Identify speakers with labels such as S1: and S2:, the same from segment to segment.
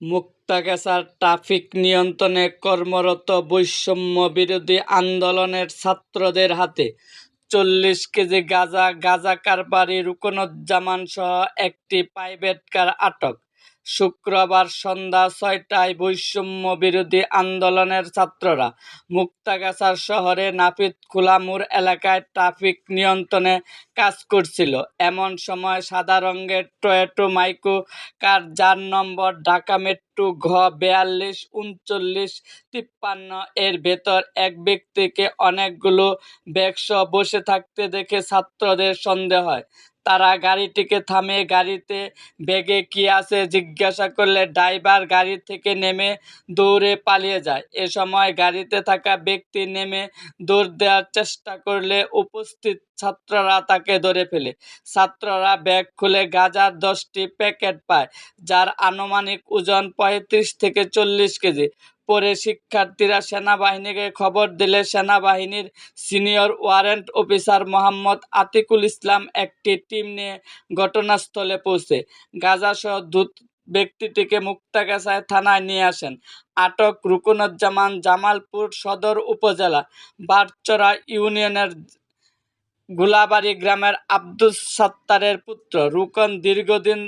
S1: মুক্তাগাছার traffic নিয়ন্ত্রণে কর্মরত বৈষম্য বিরোধী আন্দোলনের ছাত্রদের হাতে চল্লিশ কেজি গাঁজা গাঁজা কারবারি রুকনুজ্জামানসহ একটি প্রাইভেট কার আটক। শুক্রবার সন্ধ্যা ছয়টায় বৈষম্য বিরোধী আন্দোলনের ছাত্ররা মুক্তাগাছার শহরে নাপিতখোলা মোড় এলাকায় ট্রাফিক নিয়ন্ত্রণে কাজ করছিল। এমন সময় সাদা রঙের টয়োটো মাইক্রো কার, যার নম্বর ঢাকা মেট্রো ঘ বিয়াল্লিশ উনচল্লিশ তিপ্পান্ন এর ভেতর এক ব্যক্তিকে অনেকগুলো ব্যাগসহ বসে থাকতে দেখে ছাত্রদের সন্দেহ হয়। তারা গাড়িটিকে থামিয়ে গাড়িতে ব্যাগে কি আছে জিজ্ঞাসা করলে ড্রাইভার গাড়ি থেকে নেমে দৌড়ে পালিয়ে যায়। এ সময় গাড়িতে থাকা ব্যক্তি নেমে দৌড় দেওয়ার চেষ্টা করলে উপস্থিত ছাত্ররা তাকে ধরে ফেলে। ছাত্ররা ব্যাগ খুলে গাঁজার দশটি প্যাকেট পায়, যার আনুমানিক ওজন পঁয়ত্রিশ থেকে চল্লিশ কেজি। পরে শিক্ষার্থীরা সেনাবাহিনীকে খবর দিলে সেনাবাহিনীর senior warrant officer Mohammad Atikul Islam একটি টিম নিয়ে ঘটনাস্থলে পৌঁছে। গাজাসহ দ্রুত ব্যক্তিটিকে মুক্তাগাছায় থানায় নিয়ে আসেন। আটক রুকনুজ্জামান জামালপুর সদর উপজেলা বারচরা ইউনিয়নের গুলাবাড়ি গ্রামের আব্দুস সাত্তারের পুত্র রুকন দীর্ঘদিন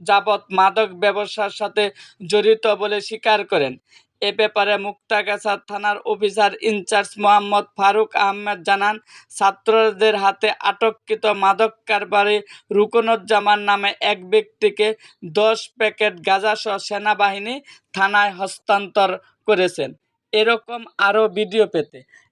S1: যাবৎ মাদক ব্যবসার সাথে জড়িত বলে স্বীকার করেন। এ ব্যাপারে মুক্তাগাছা থানার officer in charge Mohammad Faruk Ahmed জানান, ছাত্রদের হাতে আটককৃত মাদক কারবারি রুকনুজ্জামান নামে এক ব্যক্তিকে দশ প্যাকেট গাঁজাসহ সেনাবাহিনী থানায় হস্তান্তর করেছেন। এরকম আরও ভিডিও পেতে